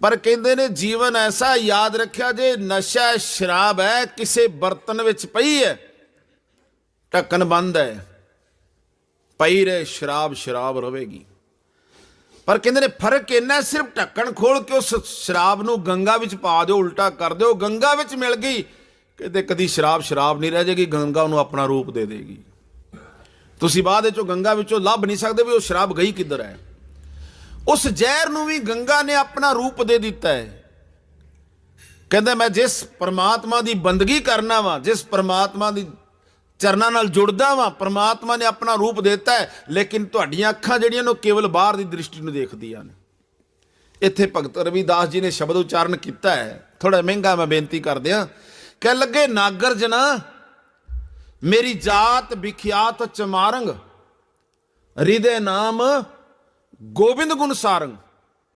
ਪਰ ਕਹਿੰਦੇ ਨੇ ਜੀਵਨ ਐਸਾ ਯਾਦ ਰੱਖਿਆ ਜੇ ਨਸ਼ਾ ਸ਼ਰਾਬ ਹੈ, ਕਿਸੇ ਬਰਤਨ ਵਿੱਚ ਪਈ ਹੈ, ਢੱਕਣ ਬੰਦ ਹੈ, ਪਈ ਰਹੇ, ਸ਼ਰਾਬ ਸ਼ਰਾਬ ਰਹੇਗੀ ਪਰ ਕਹਿੰਦੇ ਨੇ ਫ਼ਰਕ ਇੰਨਾ ਸਿਰਫ ਢੱਕਣ ਖੋਲ ਕੇ ਉਸ ਸ਼ਰਾਬ ਨੂੰ ਗੰਗਾ ਵਿੱਚ ਪਾ ਦਿਓ, ਉਲਟਾ ਕਰ ਦਿਓ, ਗੰਗਾ ਵਿੱਚ ਮਿਲ ਗਈ ਕਿਤੇ ਕਦੀ ਸ਼ਰਾਬ ਸ਼ਰਾਬ ਨਹੀਂ ਰਹਿ ਜਾਏਗੀ ਗੰਗਾ ਉਹਨੂੰ ਆਪਣਾ ਰੂਪ ਦੇ ਦੇਗੀ। ਤੁਸੀਂ ਬਾਅਦ ਵਿੱਚੋਂ ਗੰਗਾ ਵਿੱਚੋਂ ਲੱਭ ਨਹੀਂ ਸਕਦੇ ਵੀ ਉਹ ਸ਼ਰਾਬ ਗਈ ਕਿੱਧਰ ਹੈ। ਉਸ ਜ਼ਹਿਰ ਨੂੰ ਵੀ ਗੰਗਾ ਨੇ ਆਪਣਾ ਰੂਪ ਦੇ ਦਿੱਤਾ ਹੈ। ਕਹਿੰਦਾ, ਮੈਂ ਜਿਸ ਪਰਮਾਤਮਾ ਦੀ ਬੰਦਗੀ ਕਰਨਾ ਵਾਂ, ਜਿਸ ਪਰਮਾਤਮਾ ਦੀ ਚਰਨਾਂ ਨਾਲ ਜੁੜਦਾ ਵਾਂ, ਪਰਮਾਤਮਾ ਨੇ ਆਪਣਾ ਰੂਪ ਦਿੱਤਾ ਹੈ, ਲੇਕਿਨ ਤੁਹਾਡੀਆਂ ਅੱਖਾਂ ਜਿਹੜੀਆਂ ਨੇ ਉਹ ਕੇਵਲ ਬਾਹਰ ਦੀ ਦ੍ਰਿਸ਼ਟੀ ਨੂੰ ਦੇਖਦੀਆਂ ਨੇ। ਇੱਥੇ ਭਗਤ ਰਵਿਦਾਸ ਜੀ ਨੇ ਸ਼ਬਦ ਉਚਾਰਨ ਕੀਤਾ ਹੈ। ਥੋੜਾ ਮਹਿੰਗਾ ਮੈਂ ਬੇਨਤੀ ਕਰਦਿਆਂ ਕਹਿ ਲੱਗੇ ਨਾਗਰ ਜਨਾ ਮੇਰੀ ਜਾਤ ਵਿਖਿਆਤ ਚਮਾਰੰਗ, ਹਿਰਦੇ ਨਾਮ ਗੋਬਿੰਦ ਗੁਣ ਸਾਰੰਗ।